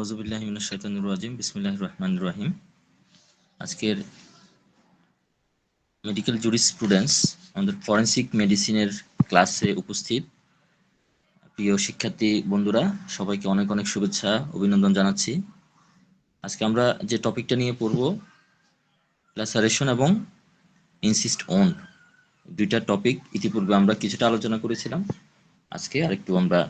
আউজুবিল্লাহ শাইতানুর রাজিম বিসমিল্লাহ রহমান রহিম। আজকের মেডিকেল জুরিস্প্রুডেন্স আমাদের ফরেন্সিক মেডিসিনের ক্লাসে উপস্থিত। প্রিয় শিক্ষার্থী বন্ধুরা, সবাইকে অনেক অনেক শুভেচ্ছা, অভিনন্দন জানাচ্ছি। আজকে আমরা যে টপিকটা নিয়ে পড়ব ল্যাসারেশন এবং ইনসিস্ট অন দুইটা টপিক ইতিপূর্বে আমরা কিছুটা আলোচনা করেছিলাম। আজকে আরেকটু আমরা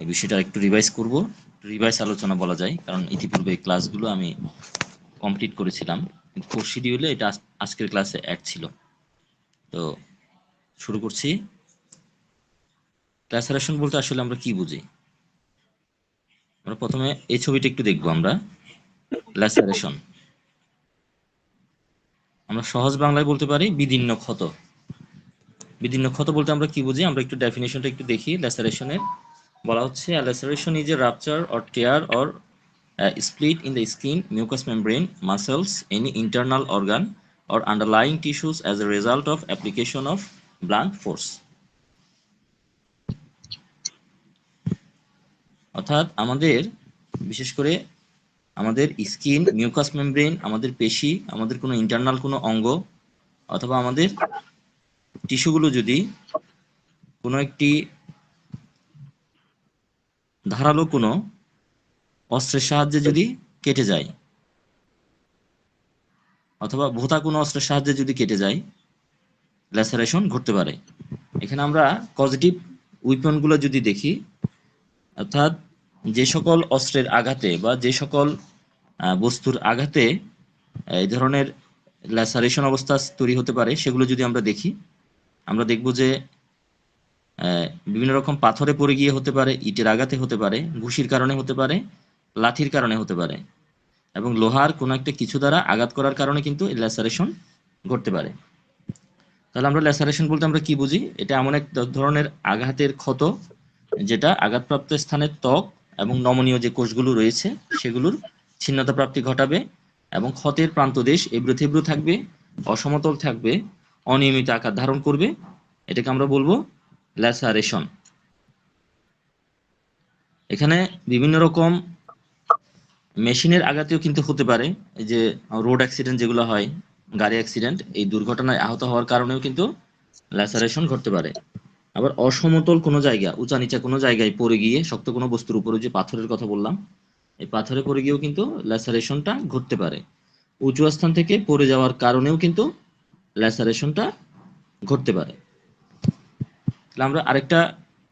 এই বিষয়টা একটু রিভাইজ করব। রিভাইস আলোচনা বলা যায়, কারণ ইতিপূর্বে ক্লাসগুলো আমি কমপ্লিট করেছিলাম ফোর শিডিউলে এটা আজকের ক্লাসে অ্যাড ছিল। তো শুরু করছি। ক্লাসারেশন বলতে আসলে আমরা কি বুঝি? আমরা প্রথমে এই ছবিটা একটু দেখব আমরা। ল্যাসারেশন আমরা সহজ বাংলায় বলতে পারি বিদীর্ণ ক্ষত। বিদীর্ণ ক্ষত বলতে আমরা কি বুঝি? আমরা একটু ডেফিনেশনটা একটু দেখি ল্যাসারেশনের বলা হচ্ছে laceration is a rupture or tear or split in the skin mucous membrane muscles any internal organ or underlying tissues as a result of application of blunt force অর্থাৎ আমাদের, বিশেষ করে আমাদের স্কিন মিউকাস মেমব্রেন আমাদের পেশি, আমাদের কোনো internal কোনো অঙ্গ, অথবা আমাদের টিস্যুগুলো যদি কোনো একটি ধারালো কোনো অস্ত্রের সাহায্যে যদি কেটে যায়, অথবা ভোতা কোনো অস্ত্রের সাহায্যে যদি কেটে যায়, ল্যাসারেশন ঘটতে পারে। এখানে আমরা পজিটিভ উইপনগুলো যদি দেখি, অর্থাৎ যে সকল অস্ত্রের আঘাতে বা যে সকল বস্তুর আঘাতে এই ধরনের ল্যাসারেশন অবস্থা তৈরি হতে পারে, সেগুলো যদি আমরা দেখি, আমরা দেখব যে বিভিন্ন রকম পাথরে পড়ে গিয়ে হতে পারে, ইটের আঘাতে হতে পারে, ঘুষির কারণে হতে পারে, লাঠির কারণে হতে পারে এবং লোহার কোনো একটা কিছু দ্বারা আঘাত করার কারণে কিন্তু ল্যাসারেশন ঘটতে পারে। তাহলে আমরা ল্যাসারেশন বলতে আমরা কি বুঝি? এটা এমন এক ধরনের আঘাতের ক্ষত যেটা আঘাতপ্রাপ্ত স্থানের ত্বক এবং নমনীয় যে কোষগুলো রয়েছে সেগুলোর ছিন্নতা প্রাপ্তি ঘটাবে এবং ক্ষতের প্রান্তদেশ এবড়ো থেবড়ো থাকবে, অসমতল থাকবে, অনিয়মিত আকার ধারণ করবে। এটাকে আমরা বলব ল্যাসারেশন এখানে বিভিন্ন রকম মেশিনের আঘাতেও কিন্তু হতে পারে। এই যে রোড অ্যাক্সিডেন্ট যেগুলো হয়, গাড়ি অ্যাক্সিডেন্ট এই দুর্ঘটনায় আহত হওয়ার কারণেও কিন্তু ল্যাসারেশন ঘটতে পারে। আবার অসমতল কোনো জায়গা, উঁচা নিচা কোনো জায়গায় পড়ে গিয়ে শক্ত কোনো বস্তুর উপরে যে পাথরের কথা বললাম, এই পাথরে পড়ে গিয়েও কিন্তু ল্যাসারেশনটা ঘটতে পারে। উঁচু স্থান থেকে পড়ে যাওয়ার কারণেও কিন্তু ল্যাসারেশনটা ঘটতে পারে। তাহলে আমরা আরেকটা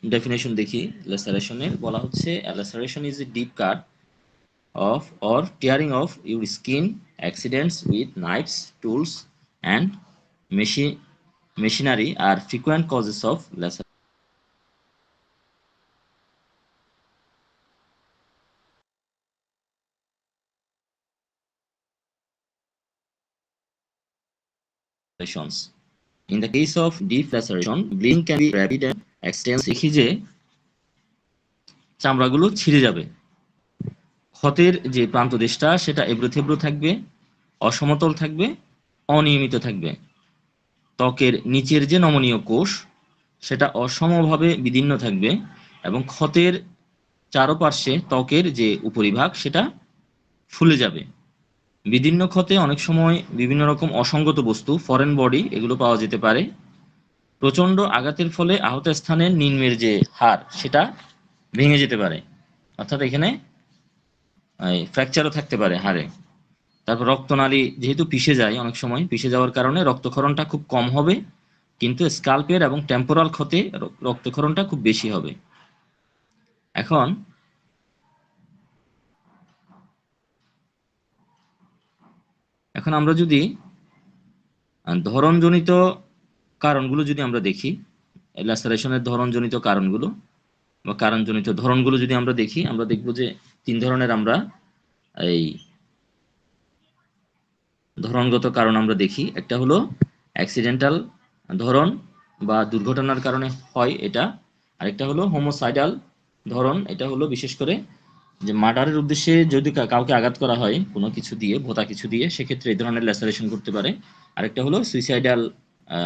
ডেফিনেশন দেখি ল্যাসারেশনের বলা হচ্ছে laceration is a deep cut of or tearing of your skin accidents with knives tools and machine machinery are frequent causes of laser lacerations. In the case of deep laceration, bleeding can be rapid and extensive. দেখি যে চামড়াগুলো ছিঁড়ে যাবে। ক্ষতের যে প্রান্তদেশটা সেটা এবড়ো থেবড়ো থাকবে অসমতল থাকবে অনিয়মিত থাকবে। ত্বকের নিচের যে নমনীয় কোষ সেটা অসমভাবে বিদীর্ণ থাকবে এবং ক্ষতের চারপার্শ্বে ত্বকের যে উপরিভাগ সেটা ফুলে যাবে। বিদীর্ণ ক্ষতে অনেক সময় বিভিন্ন রকম অসঙ্গত বস্তু ফরেন বডি এগুলো পাওয়া যেতে পারে। প্রচণ্ড আঘাতের ফলে আহত স্থানের নিম্নের যে হার, সেটা ভেঙে যেতে পারে। অর্থাৎ এখানে ফ্র্যাকচারও থাকতে পারে হাড়ে। তারপর রক্তনালী যেহেতু পিষে যায় অনেক সময়, পিষে যাওয়ার কারণে রক্তক্ষরণটা খুব কম হবে, কিন্তু স্কাল্পের এবং টেম্পোরাল ক্ষতে রক্তক্ষরণটা খুব বেশি হবে। এখন এখন আমরা যদি ধরনজনিত কারণগুলো যদি আমরা দেখি ল্যাসারেশনের ধরনজনিত কারণগুলো বা কারণজনিত ধরনগুলো যদি আমরা দেখি, আমরা দেখব যে তিন ধরনের আমরা এই ধরনগত কারণ আমরা দেখি। একটা হলো অ্যাক্সিডেন্টাল ধরন বা দুর্ঘটনার কারণে হয় এটা। আরেকটা হলো হোমোসাইডাল ধরন। এটা হলো বিশেষ করে যে মার্ডারের উদ্দেশ্যে যদি কাউকে আঘাত করা হয় কোনো কিছু দিয়ে, ভোতা কিছু দিয়ে, সেক্ষেত্রে এই ধরনের ল্যাসারেশন করতে পারে আরেকটা হলো সুইসাইডাল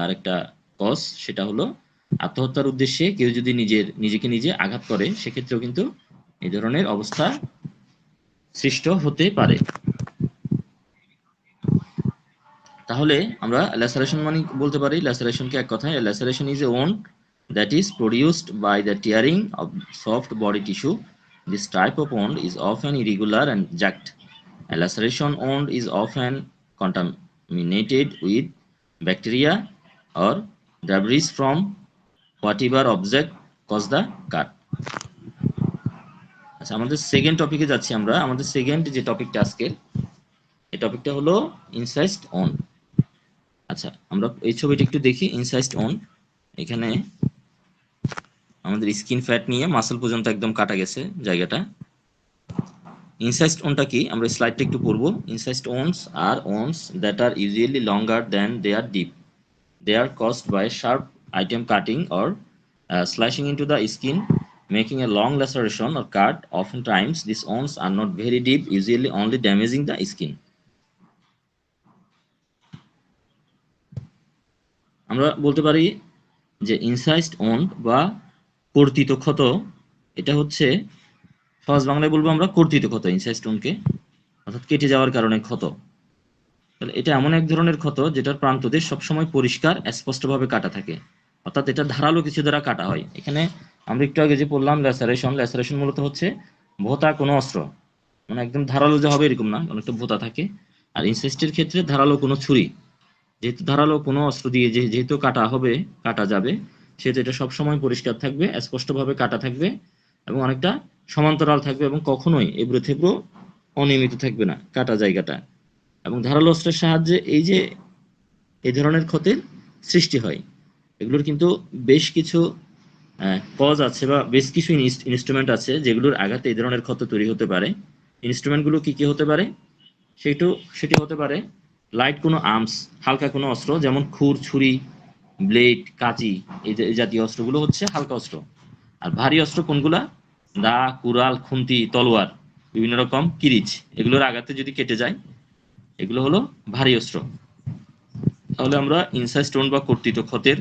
আরেকটা কজ সেটা হলো আত্মহত্যার উদ্দেশ্যে কেউ যদি নিজের, নিজেকে নিজে আঘাত করে, সেক্ষেত্রেও কিন্তু এই ধরনের অবস্থা সৃষ্ট হতে পারে তাহলে আমরা ল্যাসারেশন মানে বলতে পারি, ল্যাসারেশনকে এক কথায়, laceration is a wound that is produced by the tearing of soft body tissue. This type of wound is often irregular and jagged. A laceration wound is often contaminated with bacteria or debris from whatever object caused the cut. আচ্ছা আমাদের second টপিকে যাচ্ছি আমরা আমাদের second যে টপিকটা আজকে এই টপিকটা হলো ইনসাইস্ট অন আচ্ছা আমরা এই ছবিটা একটু দেখি ইনসাইস্ট অন এখানে আমাদের স্কিন ফ্যাট নিয়ে মাসল পর্যন্ত একদম কাটা গেছে জায়গাটা। ইনসাইস্ট ওনটা কি? আমরা স্লাইডটা একটু পড়ব। Incised wounds are wounds that are usually longer than they are deep they are caused by sharp item cutting or slicing into the skin making making a long laceration or cut. Oftentimes, these wounds are not very deep, usually only damaging the skin. আমরা বলতে পারি যে ইনসাইস্ট on বা কর্তিত ক্ষত, এটা হচ্ছে, সহজ বাংলায় বলব আমরা কর্তিত ক্ষত ইনসাইস্টোনকে অর্থাৎ কেটে যাওয়ার কারণে ক্ষত। তাহলে এটা এমন এক ধরনের ক্ষত যেটার প্রান্তদেশ সবসময় পরিষ্কার, স্পষ্টভাবে কাটা থাকে। অর্থাৎ এটা ধারালো কিছু দ্বারা কাটা হয়। এখানে আমরা একটু আগে যে বললাম ল্যাসারেশন ল্যাসারেশন মূলত হচ্ছে ভোতা কোনো অস্ত্র। মানে একদম ধারালো যে হবে এরকম না অনেকটা ভোতা থাকে। আর ইনসেস্টের ক্ষেত্রে ধারালো কোনো ছুরি। যেহেতু ধারালো কোনো অস্ত্র দিয়ে যেহেতু কাটা হবে, কাটা যাবে সেহেতু এটা সবসময় পরিষ্কার থাকবে, স্পষ্টভাবে কাটা থাকবে এবং অনেকটা সমান্তরাল থাকবে এবং কখনোই এবড়ো থেবড়ো অনিয়মিত থাকবে না, কাটা জায়গাটা। এবং ধারালো অস্ত্রের সাহায্যে এই যে এই ধরনের ক্ষতের সৃষ্টি হয়, এগুলোর কিন্তু বেশ কিছু কজ আছে বা বেশ কিছু ইনস্ট্রুমেন্ট আছে যেগুলোর আঘাতে এই ধরনের ক্ষত তৈরি হতে পারে। ইনস্ট্রুমেন্টগুলো কি কি হতে পারে? সেটু, সেটি হতে পারে, লাইট কোনো আর্মস, হালকা কোনো অস্ত্র যেমন খুর, ছুরি ব্লেড, কাঁচি, এই জাতীয় অস্ত্রগুলো হচ্ছে হালকা অস্ত্র। আর ভারী অস্ত্র কোনগুলা? দা, কুড়াল, খুন্তি, তলোয়ার, বিভিন্ন রকম কিরিচ। এগুলোর আঘাতে যদি কেটে যায়, এগুলো হলো ভারী অস্ত্র। তাহলে আমরা ইনসাইড স্টোন বা কর্তৃত ক্ষতের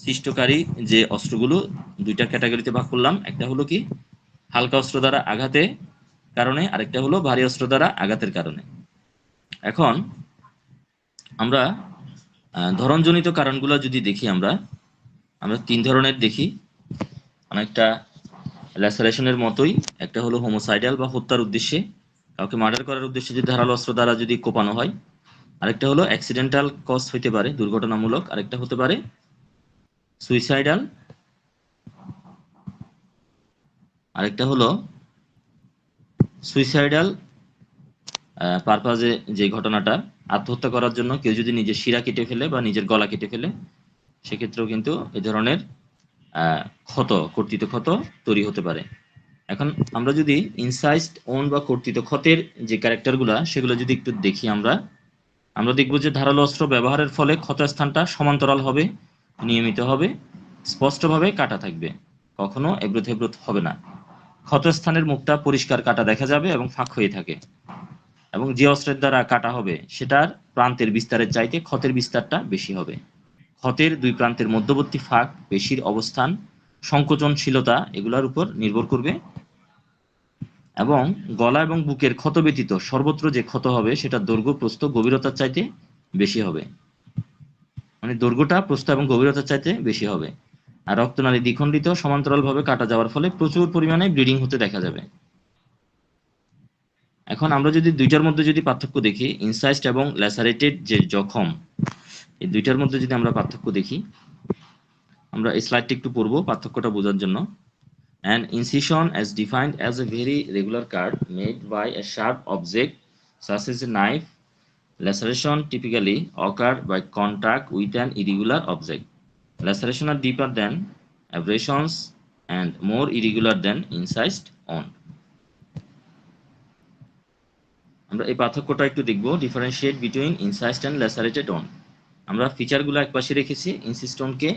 সৃষ্টকারী যে অস্ত্রগুলো, দুইটা ক্যাটাগরিতে ভাগ করলাম। একটা হলো কি? হালকা অস্ত্র দ্বারা আঘাতে কারণে, আরেকটা হলো ভারী অস্ত্র দ্বারা আঘাতের কারণে। এখন আমরা ধরনজনিত কারণগুলো যদি দেখি আমরা আমরা তিন ধরনের দেখি। অনেকটা ল্যাসারেশনের মতোই, একটা হলো হোমোসাইডাল বা হত্যার উদ্দেশ্যে, কাউকে মার্ডার করার উদ্দেশ্যে যদি ধারালো অস্ত্র দ্বারা যদি কোপানো হয়। আরেকটা হলো অ্যাক্সিডেন্টাল কজ হইতে পারে, দুর্ঘটনামূলক, আরেকটা হতে পারে সুইসাইডাল আরেকটা হলো সুইসাইডাল পারপাজে যে ঘটনাটা আত্মহত্যা করার জন্য কেউ যদি নিজের শিরা কেটে ফেলে বা নিজের গলা কেটে ফেলে, সেক্ষেত্রেও কিন্তু এই ধরনের ক্ষত, কর্তৃত ক্ষত তৈরি হতে পারে। এখন আমরা যদি ইনসাইস্ট ওন বা কর্তৃত ক্ষতের যে ক্যারেক্টারগুলা সেগুলো যদি একটু দেখি আমরা আমরা দেখব যে ধারালো অস্ত্র ব্যবহারের ফলে ক্ষতস্থানটা সমান্তরাল হবে, নিয়মিত হবে, স্পষ্টভাবে কাটা থাকবে। কখনো হেব্রোথ হবে না। ক্ষতস্থানের মুখটা পরিষ্কার কাটা দেখা যাবে এবং ফাঁক হয়ে থাকে। এবং যে অস্ত্রের দ্বারা কাটা হবে, সেটার প্রান্তের বিস্তারের চাইতে ক্ষতের বিস্তারটা বেশি হবে। ক্ষতের দুই প্রান্তের মধ্যবর্তী ফাঁক, পেশির অবস্থান, সংকোচনশীলতা, এগুলোর উপর নির্ভর করবে। এবং গলা এবং বুকের ক্ষত ব্যতীত সর্বত্র যে ক্ষত হবে, সেটা দৈর্ঘ্য, প্রস্থ, গভীরতার চাইতে বেশি হবে। মানে দৈর্ঘ্যটা, প্রস্থ এবং গভীরতার চাইতে বেশি হবে। আর রক্তনালী দ্বিখণ্ডিত, সমান্তরালভাবে কাটা যাওয়ার ফলে প্রচুর পরিমাণে ব্লিডিং হতে দেখা যাবে। এখন আমরা যদি দুইটার মধ্যে যদি পার্থক্য দেখি ইনসাইস্ট এবং ল্যাসারেটেড যে জখম এই দুইটার মধ্যে যদি আমরা পার্থক্য দেখি আমরা এই স্লাইডটা একটু পড়ব পার্থক্যটা বোঝার জন্য An incision as defined as a very regular cut made by a sharp object such as a knife. Laceration typically occur by contact with an irregular object. Laceration are deeper than abrasions and more irregular than incised on. আমরা এই পার্থক্যটা একটু দেখব। Differentiate between incised and wound আমরা ফিচারগুলো এক পাশে রেখেছি ইনসিস্টনকে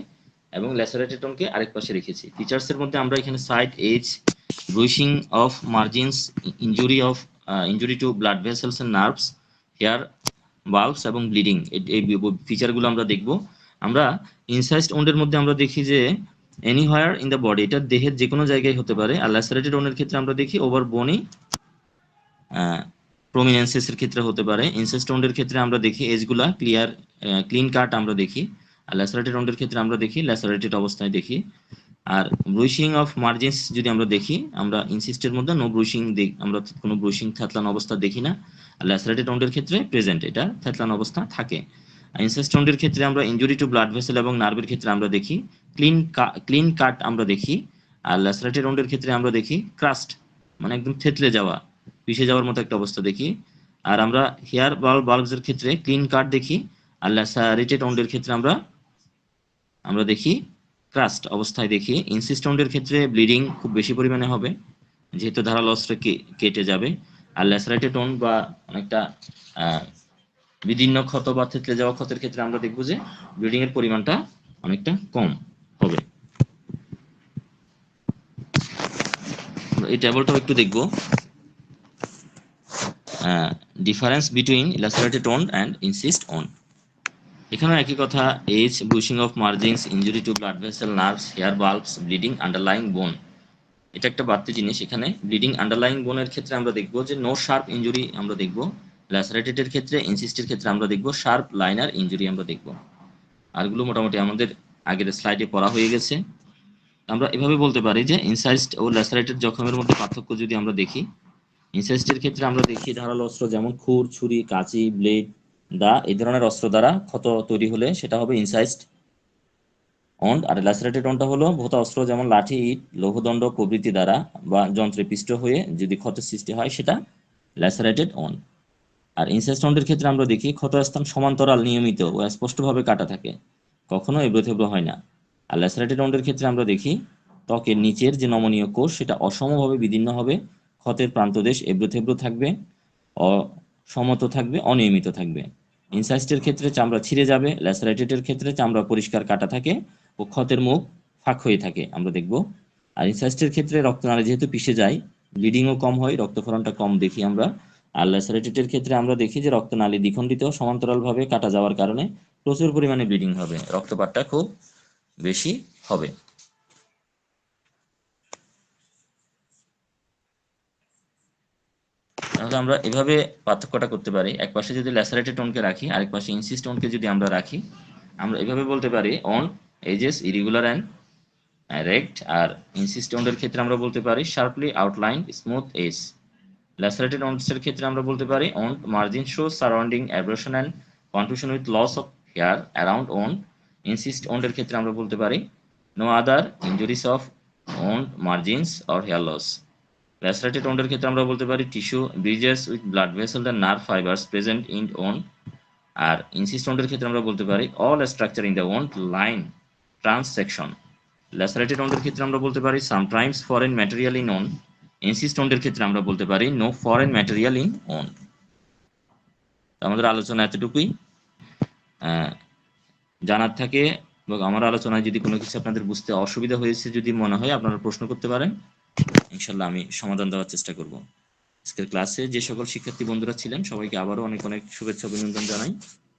এবং ল্যাসারেটেড অনকে আরেক পাশে রেখেছি। ফিচার্সের মধ্যে আমরা এখানে side edge bruising of margins injury of injury to blood vessels and nerves hair bulbs এবং ব্লিডিং এই ফিচারগুলো আমরা দেখব। আমরা ইনসাইস্ট ওন্ডের মধ্যে আমরা দেখি যে এনিহোয়ার ইন দ্য বডি এটা দেহের যে কোনো জায়গায় হতে পারে। আর ল্যাসারেটেড ওনের ক্ষেত্রে আমরা দেখি ওভার বনি প্রমিনেন্সেস এর ক্ষেত্রে হতে পারে। ইনসেস্টোন্ডের ক্ষেত্রে আমরা দেখি এজগুলা ক্লিয়ার ক্লিন কাট আমরা দেখি। আর ল্যাসারেটেড অন্ডের ক্ষেত্রে আমরা দেখি ল্যাসারেটেড অবস্থায় দেখি। আর ব্রুশিং অফ মার্জিনস যদি আমরা দেখি, আমরা ইনসিস্টের মধ্যে নো ব্রুশিং আমরা কোনো ব্রুশিং থ্যাতলান অবস্থা দেখি না। আর ল্যাসারেটেড অন্ডের ক্ষেত্রে প্রেজেন্ট এটা থ্যাতলান অবস্থা থাকে। ইনসেস্টন্ডের ক্ষেত্রে আমরা ইনজুরি টু ব্লাড ভেসেল এবং নার্ভের ক্ষেত্রে আমরা দেখি ক্লিন ক্লিন কাট আমরা দেখি। আর ল্যাসারেটেড অন্ডের ক্ষেত্রে আমরা দেখি ক্রাস্ট মানে একদম থেতলে যাওয়া। পিষে যাওয়ার মতো একটা অবস্থা দেখি। আর আমরা হেয়ার বাল্ব বাল্বস এর ক্ষেত্রে ক্লিন কাট দেখি আর ল্যাসারেটেড অন্ডের ক্ষেত্রে আমরা আমরা দেখি ক্রাস্ট অবস্থায় দেখি। ইনসিস্টন্ডের ক্ষেত্রে ব্লিডিং খুব বেশি পরিমাণে হবে, যেহেতু ধারালো অস্ত্র কেটে যাবে। আর ল্যাসারেটেড অন বা অনেকটা বিভিন্ন ক্ষত বা থেতলে যাওয়া ক্ষতের ক্ষেত্রে আমরা দেখব যে ব্লিডিং এর পরিমাণটা অনেকটা কম হবে। এই টেবলটাও একটু দেখব। Difference between lacerated wound and incised wound এখানে একই কথা edge bruising of margins injury to blood vessel nerves hair bulbs bleeding underlying bone এটা একটা বাড়তি জিনিস। এখানে ব্লিডিং আন্ডারলাইং বোনের ক্ষেত্রে আমরা দেখব যে নো শার্প ইঞ্জুরি আমরা দেখব। ল্যাসারেটেডের ক্ষেত্রে ইনসিস্টের ক্ষেত্রে আমরা দেখব শার্প লাইনার ইঞ্জুরি আমরা দেখব। আরগুলো মোটামুটি আমাদের আগের স্লাইডে পড়া হয়ে গেছে। আমরা এভাবে বলতে পারি যে ইনসাইস্ট ও ল্যাসারেটেড জখমের মধ্যে পার্থক্য যদি আমরা দেখি ইনসাইস্টের ক্ষেত্রে আমরা দেখি ধারালো অস্ত্র যেমন খুর, ছুরি, কাঁচি, ব্লেড, দা, এই ধরনের অস্ত্র দ্বারা ক্ষত তৈরি হলে সেটা হবে ইনসাইস্ট। অন্ড আর ল্যাসারেটেড অনটা হলো ভোতা অস্ত্র যেমন লাঠি, ইট, লৌহদণ্ড, প্রভৃতি দ্বারা বা যন্ত্রে পিষ্ট হয়ে যদি ক্ষতের সৃষ্টি হয় সেটা ল্যাসারেটেড অন আর ইনসেস্ট অন্ডের ক্ষেত্রে আমরা দেখি ক্ষতস্থান সমান্তরাল নিয়মিত ও স্পষ্টভাবে কাটা থাকে। কখনো এবড়ো থেবড়ো হয় না। আর ল্যাসারেটেড অন্ডের ক্ষেত্রে আমরা দেখি ত্বকের নিচের যে নমনীয় কোষ সেটা অসমভাবে বিদীর্ণ হবে ক্ষতের প্রান্তদেশ এবড়ো থেবড়ো থাকবে অসমত থাকবে, অনিয়মিত থাকবে। ইনসাইস্টের ক্ষেত্রে চামড়া ছিঁড়ে যাবে ল্যাসারেটেডের ক্ষেত্রে চামড়া পরিষ্কার কাটা থাকে ও ক্ষতের মুখ ফাঁক হয়ে থাকে, আমরা দেখব। আর ইনসাইস্টের ক্ষেত্রে রক্তনালী যেহেতু পিষে যায়, ব্লিডিংও কম হয়, রক্তক্ষরণটা কম দেখি আমরা। আর ল্যাসারেটেডের ক্ষেত্রে আমরা দেখি যে রক্তনালী দ্বিখণ্ডিত, সমান্তরালভাবে কাটা যাওয়ার কারণে প্রচুর পরিমাণে ব্লিডিং হবে, রক্তপাতটা খুব বেশি হবে। তাহলে আমরা এভাবে পার্থক্যটা করতে পারি। এক পাশে যদি ল্যাসারেটেড টোনকে রাখি, আরেক পাশে ইনসিস্ট টোনকে যদি আমরা রাখি, আমরা এভাবে বলতে পারি অন এজেস ইরেগুলার অ্যান্ড রেক্ট আর ইনসিস্ট অন্ডের ক্ষেত্রে আমরা বলতে পারি sharply outline smooth edge lacerated অন্ডসের ক্ষেত্রে আমরা বলতে পারি wound margin show surrounding abrasion and confusion with loss of hair around wound incised অন্ডের ক্ষেত্রে আমরা বলতে পারি no other injuries of wound margins or hair loss lacerated অন্ডের ক্ষেত্রে আমরা বলতে পারি tissue bridges with blood vessel the nerve fibres present in wound, R incised অন্ডের ক্ষেত্রে আমরা বলতে পারি all structure in the wound line transection lacerated অন্ডের ক্ষেত্রে আমরা বলতে পারি sometimes foreign material in wound incised অন্ডের ক্ষেত্রে আমরা বলতে পারি no foreign material in wound. আমাদের আলোচনা এতটুকুই। জানার থাকে এবং আমার আলোচনায় যদি কোনো কিছু আপনাদের বুঝতে অসুবিধা হয়েছে, যদি মনে হয় আপনারা প্রশ্ন করতে পারেন। ইনশাল্লাহ আমি সমাধান দেওয়ার চেষ্টা করব। আজকের ক্লাসে যে সকল শিক্ষার্থী বন্ধুরা ছিলেন, সবাইকে আবারও অনেক অনেক শুভেচ্ছা অভিনন্দন জানাই।